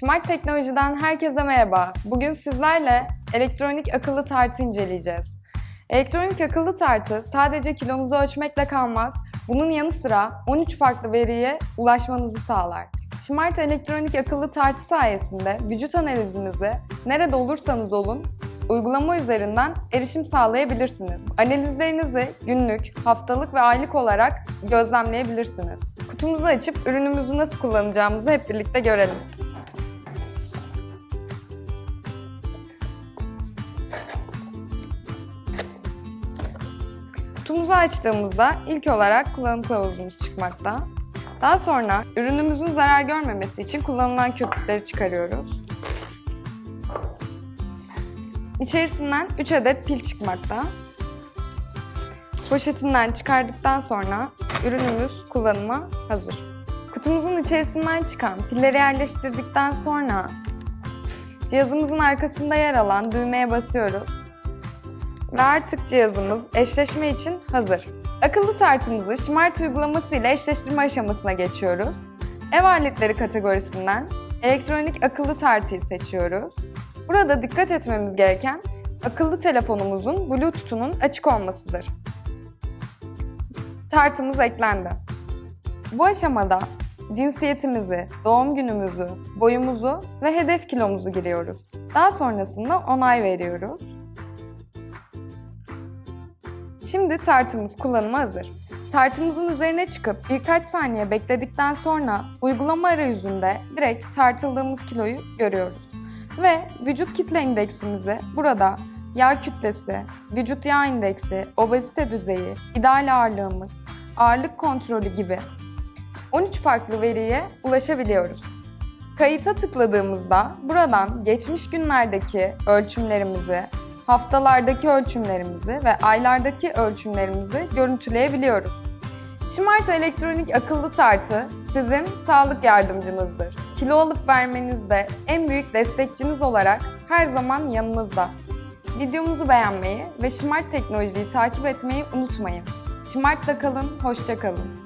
Smart Teknoloji'den herkese merhaba. Bugün sizlerle elektronik akıllı tartı inceleyeceğiz. Elektronik akıllı tartı sadece kilonuzu ölçmekle kalmaz, bunun yanı sıra 13 farklı veriye ulaşmanızı sağlar. Smart elektronik akıllı tartı sayesinde vücut analizinizi nerede olursanız olun uygulama üzerinden erişim sağlayabilirsiniz. Analizlerinizi günlük, haftalık ve aylık olarak gözlemleyebilirsiniz. Kutumuzu açıp ürünümüzü nasıl kullanacağımızı hep birlikte görelim. Kutumuzu açtığımızda ilk olarak kullanım kılavuzumuz çıkmakta. Daha sonra ürünümüzün zarar görmemesi için kullanılan köpükleri çıkarıyoruz. İçerisinden 3 adet pil çıkmakta. Poşetinden çıkardıktan sonra ürünümüz kullanıma hazır. Kutumuzun içerisinden çıkan pilleri yerleştirdikten sonra cihazımızın arkasında yer alan düğmeye basıyoruz ve artık cihazımız eşleşme için hazır. Akıllı tartımızı Smart uygulaması ile eşleştirme aşamasına geçiyoruz. Ev aletleri kategorisinden elektronik akıllı tartıyı seçiyoruz. Burada dikkat etmemiz gereken akıllı telefonumuzun Bluetooth'unun açık olmasıdır. Tartımız eklendi. Bu aşamada cinsiyetimizi, doğum günümüzü, boyumuzu ve hedef kilomuzu giriyoruz. Daha sonrasında onay veriyoruz. Şimdi tartımız kullanıma hazır. Tartımızın üzerine çıkıp birkaç saniye bekledikten sonra uygulama arayüzünde direkt tartıldığımız kiloyu görüyoruz. Ve vücut kitle indeksimizi burada yağ kütlesi, vücut yağ indeksi, obezite düzeyi, ideal ağırlığımız, ağırlık kontrolü gibi 13 farklı veriye ulaşabiliyoruz. Kayıta tıkladığımızda buradan geçmiş günlerdeki ölçümlerimizi, haftalardaki ölçümlerimizi ve aylardaki ölçümlerimizi görüntüleyebiliyoruz. Smart elektronik akıllı tartı sizin sağlık yardımcınızdır. Kilo alıp vermenizde en büyük destekçiniz olarak her zaman yanınızda. Videomuzu beğenmeyi ve Smart teknolojiyi takip etmeyi unutmayın. Smart'ta kalın, hoşça kalın.